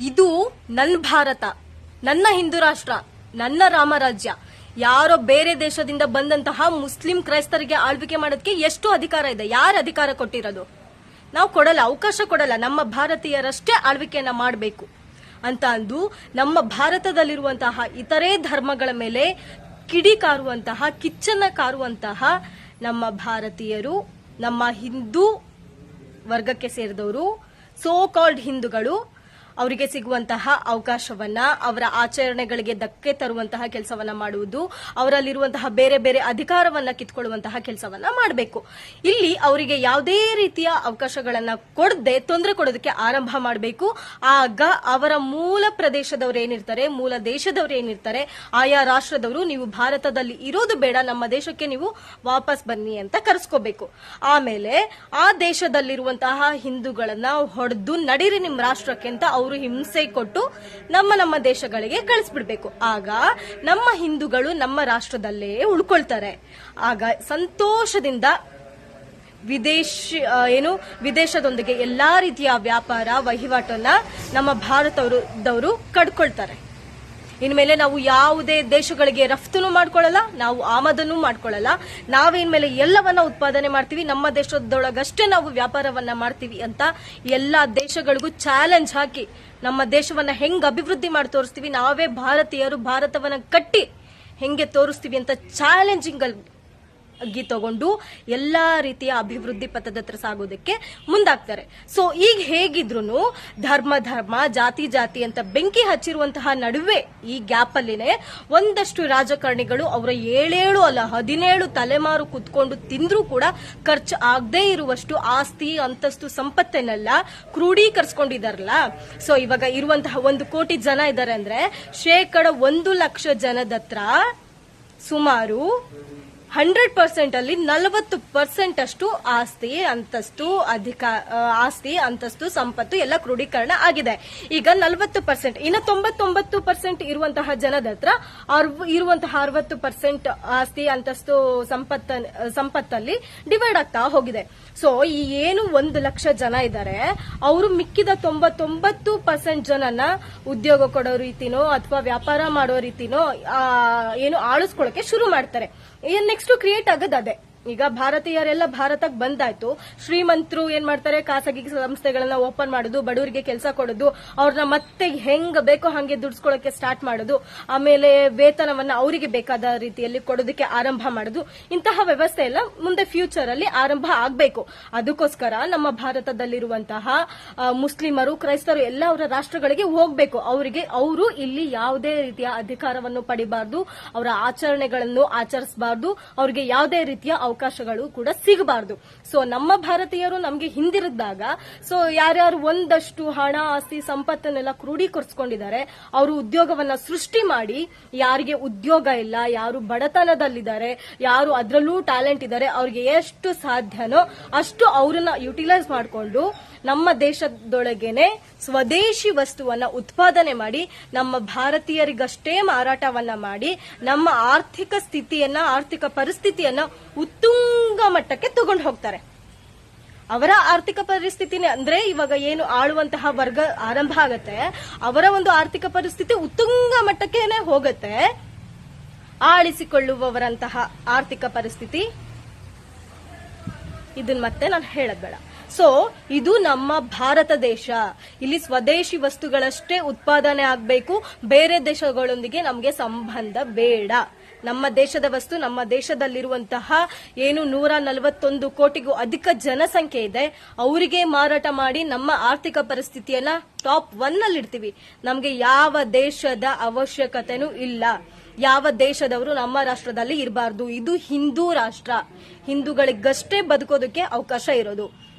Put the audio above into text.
ಇದು ನನ್ನ ಭಾರತ, ನನ್ನ ಹಿಂದೂ ರಾಷ್ಟ್ರ, ನನ್ನ ರಾಮರಾಜ್ಯ. ಯಾರೋ ಬೇರೆ ದೇಶದಿಂದ ಬಂದಂತಹ ಮುಸ್ಲಿಂ ಕ್ರೈಸ್ತರಿಗೆ ಆಳ್ವಿಕೆ ಮಾಡೋದಕ್ಕೆ ಎಷ್ಟು ಅಧಿಕಾರ ಇದೆ. ಯಾರು ಅಧಿಕಾರ ಕೊಟ್ಟಿರೋದು? ನಾವು ಕೊಡಲ್ಲ, ಅವಕಾಶ ಕೊಡಲ್ಲ. ನಮ್ಮ ಭಾರತೀಯರಷ್ಟೇ ಆಳ್ವಿಕೆಯನ್ನ ಮಾಡಬೇಕು. ಅಂತ ಅಂದು ನಮ್ಮ ಭಾರತದಲ್ಲಿರುವಂತಹ ಇತರೆ ಧರ್ಮಗಳ ಮೇಲೆ ಕಿಡಿ ಕಾರುವಂತಹ, ಕಿಚ್ಚನ್ನ ಕಾರುವಂತಹ ನಮ್ಮ ಭಾರತೀಯರು, ನಮ್ಮ ಹಿಂದೂ ವರ್ಗಕ್ಕೆ ಸೇರಿದವರು ಸೋ ಕಾಲ್ಡ್ ಹಿಂದೂಗಳು ಅವರಿಗೆ ಸಿಗುವಂತಹ ಅವಕಾಶವನ್ನ, ಅವರ ಆಚರಣೆಗಳಿಗೆ ಧಕ್ಕೆ ತರುವಂತಹ ಕೆಲಸವನ್ನ ಮಾಡುವುದು, ಅವರಲ್ಲಿರುವಂತಹ ಬೇರೆ ಬೇರೆ ಅಧಿಕಾರವನ್ನ ಕಿತ್ಕೊಳ್ಳುವಂತಹ ಕೆಲಸವನ್ನ ಮಾಡಬೇಕು. ಇಲ್ಲಿ ಅವರಿಗೆ ಯಾವುದೇ ರೀತಿಯ ಅವಕಾಶಗಳನ್ನ ಕೊಡದೆ ತೊಂದರೆ ಕೊಡೋದಕ್ಕೆ ಆರಂಭ ಮಾಡಬೇಕು. ಆಗ ಅವರ ಮೂಲ ಪ್ರದೇಶದವರು ಏನಿರ್ತಾರೆ, ಮೂಲ ದೇಶದವರು ಏನಿರ್ತಾರೆ, ಆಯಾ ರಾಷ್ಟ್ರದವರು ನೀವು ಭಾರತದಲ್ಲಿ ಇರೋದು ಬೇಡ, ನಮ್ಮ ದೇಶಕ್ಕೆ ನೀವು ವಾಪಸ್ ಬನ್ನಿ ಅಂತ ಕರೆಸ್ಕೋಬೇಕು. ಆಮೇಲೆ ಆ ದೇಶದಲ್ಲಿರುವಂತಹ ಹಿಂದೂಗಳನ್ನ ಹೊಡೆದು ನಡೀರಿ ನಿಮ್ಮ ರಾಷ್ಟ್ರಕ್ಕೆ ಅಂತ ಅವರು ಹಿಂಸೆ ಕೊಟ್ಟು ನಮ್ಮ ನಮ್ಮ ದೇಶಗಳಿಗೆ ಕಳಿಸ್ಬಿಡ್ಬೇಕು ಆಗ ನಮ್ಮ ಹಿಂದೂಗಳು ನಮ್ಮ ರಾಷ್ಟ್ರದಲ್ಲೇ ಉಳ್ಕೊಳ್ತಾರೆ. ಆಗ ಸಂತೋಷದಿಂದ ವಿದೇಶ ಏನು, ವಿದೇಶದೊಂದಿಗೆ ಎಲ್ಲಾ ರೀತಿಯ ವ್ಯಾಪಾರ ವಹಿವಾಟನ್ನ ನಮ್ಮ ಭಾರತದವರು ಕಡ್ಕೊಳ್ತಾರೆ. ಇನ್ಮೇಲೆ ನಾವು ಯಾವುದೇ ದೇಶಗಳಿಗೆ ರಫ್ತುನು ಮಾಡ್ಕೊಳ್ಳಲ್ಲ, ನಾವು ಆಮದನ್ನು ಮಾಡ್ಕೊಳ್ಳಲ್ಲ. ನಾವಿನ್ಮೇಲೆ ಎಲ್ಲವನ್ನ ಉತ್ಪಾದನೆ ಮಾಡ್ತೀವಿ, ನಮ್ಮ ದೇಶದೊಳಗಷ್ಟೇ ನಾವು ವ್ಯಾಪಾರವನ್ನ ಮಾಡ್ತೀವಿ ಅಂತ ಎಲ್ಲಾ ದೇಶಗಳಿಗೂ ಚಾಲೆಂಜ್ ಹಾಕಿ ನಮ್ಮ ದೇಶವನ್ನ ಹೆಂಗ್ ಅಭಿವೃದ್ಧಿ ಮಾಡಿ ತೋರಿಸ್ತೀವಿ, ನಾವೇ ಭಾರತೀಯರು, ಭಾರತವನ್ನ ಕಟ್ಟಿ ಹೆಂಗೆ ತೋರಿಸ್ತೀವಿ ಅಂತ ಚಾಲೆಂಜಿಂಗ್ ಅಗ್ಗಿ ತಗೊಂಡು ಎಲ್ಲ ರೀತಿಯ ಅಭಿವೃದ್ಧಿ ಪಥದತ್ರ ಸಾಗೋದಕ್ಕೆ ಮುಂದಾಗ್ತಾರೆ. ಸೊ ಈಗ ಹೇಗಿದ್ರು ಧರ್ಮ ಧರ್ಮ, ಜಾತಿ ಜಾತಿ ಅಂತ ಬೆಂಕಿ ಹಚ್ಚಿರುವಂತಹ ನಡುವೆ ಈ ಗ್ಯಾಪ್ ಅಲ್ಲಿನೇ ಒಂದಷ್ಟು ರಾಜಕಾರಣಿಗಳು ಅವರ ಏಳೇಳು ಅಲ್ಲ, ಹದಿನೇಳು ತಲೆಮಾರು ಕುತ್ಕೊಂಡು ತಿಂದ್ರೂ ಕೂಡ ಖರ್ಚು ಆಗದೇ ಇರುವಷ್ಟು ಆಸ್ತಿ, ಅಂತಸ್ತು, ಸಂಪತ್ತನ್ನೆಲ್ಲ ಕ್ರೋಢೀಕರಿಸ್ಕೊಂಡಿದಾರಲ್ಲ ಸೊ ಇವಾಗ ಇರುವಂತಹ ಒಂದು ಕೋಟಿ ಜನ ಇದ್ದಾರೆ ಅಂದ್ರೆ ಶೇಕಡ ಒಂದು ಲಕ್ಷ ಜನದತ್ರ ಸುಮಾರು ಹಂಡ್ರೆಡ್ ಪರ್ಸೆಂಟ್ ಅಲ್ಲಿ ನಲವತ್ತು ಪರ್ಸೆಂಟ್ ಅಷ್ಟು ಆಸ್ತಿ ಅಂತಸ್ತು ಅಧಿಕ ಆಸ್ತಿ, ಅಂತಸ್ತು, ಸಂಪತ್ತು ಎಲ್ಲ ಕ್ರೋಢೀಕರಣ ಆಗಿದೆ. ಈಗ ನಲವತ್ತು ಪರ್ಸೆಂಟ್, ಇನ್ನು ತೊಂಬತ್ತೊಂಬತ್ತು ಪರ್ಸೆಂಟ್ ಇರುವಂತಹ ಜನದ ಹತ್ರ ಇರುವಂತಹ ಅರವತ್ತು ಪರ್ಸೆಂಟ್ ಆಸ್ತಿ, ಅಂತಸ್ತು ಸಂಪತ್ತ ಸಂಪತ್ತಲ್ಲಿ ಡಿವೈಡ್ ಆಗ್ತಾ ಹೋಗಿದೆ. ಸೊ ಈ ಏನು ಒಂದು ಲಕ್ಷ ಜನ ಇದ್ದಾರೆ, ಅವರು ಮಿಕ್ಕಿದ ತೊಂಬತ್ತೊಂಬತ್ತು ಪರ್ಸೆಂಟ್ ಜನನ ಉದ್ಯೋಗ ಕೊಡೋ ರೀತಿನೋ ಅಥವಾ ವ್ಯಾಪಾರ ಮಾಡೋ ರೀತಿನೋ ಏನು ಆಳಿಸ್ಕೊಳ್ಳೋಕೆ ಶುರು ಮಾಡ್ತಾರೆ. ನೆಕ್ಸ್ಟ್ ಕ್ರಿಯೇಟ್ ಆಗೋದು ಅದೇ. ಈಗ ಭಾರತೀಯರೆಲ್ಲ ಭಾರತಕ್ಕೆ ಬಂದಾಯ್ತು. ಶ್ರೀಮಂತರು ಏನ್ ಮಾಡ್ತಾರೆ? ಖಾಸಗಿ ಸಂಸ್ಥೆಗಳನ್ನ ಓಪನ್ ಮಾಡೋದು, ಬಡವರಿಗೆ ಕೆಲಸ ಕೊಡೋದು, ಅವ್ರನ್ನ ಮತ್ತೆ ಹೆಂಗ್ ಬೇಕೋ ಹಂಗೆ ದುಡ್ಸ್ಕೊಳಕ್ಕೆ ಸ್ಟಾರ್ಟ್ ಮಾಡೋದು, ಆಮೇಲೆ ವೇತನವನ್ನ ಅವರಿಗೆ ಬೇಕಾದ ರೀತಿಯಲ್ಲಿ ಕೊಡೋದಕ್ಕೆ ಆರಂಭ ಮಾಡೋದು. ಇಂತಹ ವ್ಯವಸ್ಥೆ ಎಲ್ಲ ಮುಂದೆ ಫ್ಯೂಚರ್ ಅಲ್ಲಿ ಆರಂಭ ಆಗ್ಬೇಕು. ಅದಕ್ಕೋಸ್ಕರ ನಮ್ಮ ಭಾರತದಲ್ಲಿರುವಂತಹ ಮುಸ್ಲಿಮರು, ಕ್ರೈಸ್ತರು ಎಲ್ಲ ಅವರ ರಾಷ್ಟ್ರಗಳಿಗೆ ಹೋಗ್ಬೇಕು. ಅವರಿಗೆ, ಅವರು ಇಲ್ಲಿ ಯಾವುದೇ ರೀತಿಯ ಅಧಿಕಾರವನ್ನು ಪಡಿಬಾರ್ದು, ಅವರ ಆಚರಣೆಗಳನ್ನು ಆಚರಿಸಬಾರ್ದು, ಅವರಿಗೆ ಯಾವುದೇ ರೀತಿಯ ಅವಕಾಶಗಳು ಕೂಡ ಸಿಗಬಾರ್ದು. ಸೊ ನಮ್ಮ ಭಾರತೀಯರು ನಮ್ಗೆ ಹಿಂದಿರಿದಾಗ ಸೊ ಯಾರ್ಯಾರು ಒಂದಷ್ಟು ಹಣ, ಆಸ್ತಿ, ಸಂಪತ್ತನ್ನೆಲ್ಲ ಕ್ರೋಢೀಕರಿಸಿಕೊಂಡಿದ್ದಾರೆ ಅವರು ಉದ್ಯೋಗವನ್ನ ಸೃಷ್ಟಿ ಮಾಡಿ, ಯಾರಿಗೆ ಉದ್ಯೋಗ ಇಲ್ಲ, ಯಾರು ಬಡತನದಲ್ಲಿದ್ದಾರೆ, ಯಾರು ಅದರಲ್ಲೂ ಟ್ಯಾಲೆಂಟ್ ಇದ್ದಾರೆ, ಅವ್ರಿಗೆ ಎಷ್ಟು ಸಾಧ್ಯನೋ ಅಷ್ಟು ಅವ್ರನ್ನ ಯುಟಿಲೈಸ್ ಮಾಡಿಕೊಂಡು ನಮ್ಮ ದೇಶದೊಳಗೇನೆ ಸ್ವದೇಶಿ ವಸ್ತುವನ್ನ ಉತ್ಪಾದನೆ ಮಾಡಿ, ನಮ್ಮ ಭಾರತೀಯರಿಗಷ್ಟೇ ಮಾರಾಟವನ್ನ ಮಾಡಿ, ನಮ್ಮ ಆರ್ಥಿಕ ಸ್ಥಿತಿಯನ್ನ, ಆರ್ಥಿಕ ಪರಿಸ್ಥಿತಿಯನ್ನ ಉತ್ತುಂಗ ಮಟ್ಟಕ್ಕೆ ತಗೊಂಡು ಹೋಗ್ತಾರೆ. ಅವರ ಆರ್ಥಿಕ ಪರಿಸ್ಥಿತಿನೇ ಅಂದ್ರೆ ಇವಾಗ ಏನು ಆಳುವಂತಹ ವರ್ಗ ಆರಂಭ ಆಗತ್ತೆ, ಅವರ ಒಂದು ಆರ್ಥಿಕ ಪರಿಸ್ಥಿತಿ ಉತ್ತುಂಗ ಮಟ್ಟಕ್ಕೇನೆ ಹೋಗತ್ತೆ. ಆಳಿಸಿಕೊಳ್ಳುವವರಂತಹ ಆರ್ಥಿಕ ಪರಿಸ್ಥಿತಿ. ಇದನ್ನ ಮತ್ತೆ ನಾನು ಹೇಳದ್ ಬೇಡ. ಸೊ ಇದು ನಮ್ಮ ಭಾರತ ದೇಶ. ಇಲ್ಲಿ ಸ್ವದೇಶಿ ವಸ್ತುಗಳಷ್ಟೇ ಉತ್ಪಾದನೆ ಆಗಬೇಕು, ಬೇರೆ ದೇಶಗಳೊಂದಿಗೆ ನಮಗೆ ಸಂಬಂಧ ಬೇಡ. ನಮ್ಮ ದೇಶದ ವಸ್ತು, ನಮ್ಮ ದೇಶದಲ್ಲಿರುವಂತಹ ಏನು ನೂರ ನಲವತ್ತೊಂದು ಕೋಟಿಗೂ ಅಧಿಕ ಜನಸಂಖ್ಯೆ ಇದೆ, ಅವರಿಗೆ ಮಾರಾಟ ಮಾಡಿ ನಮ್ಮ ಆರ್ಥಿಕ ಪರಿಸ್ಥಿತಿಯನ್ನ ಟಾಪ್ ಒನ್ ಅಲ್ಲಿ ಇಡ್ತೀವಿ ನಮಗೆ ಯಾವ ದೇಶದ ಅವಶ್ಯಕತೆನೂ ಇಲ್ಲ. ಯಾವ ದೇಶದವರು ನಮ್ಮ ರಾಷ್ಟ್ರದಲ್ಲಿ ಇರಬಾರ್ದು. ಇದು ಹಿಂದೂ ರಾಷ್ಟ್ರ. ಹಿಂದೂಗಳಿಗಷ್ಟೇ ಬದುಕೋದಕ್ಕೆ ಅವಕಾಶ ಇರೋದು.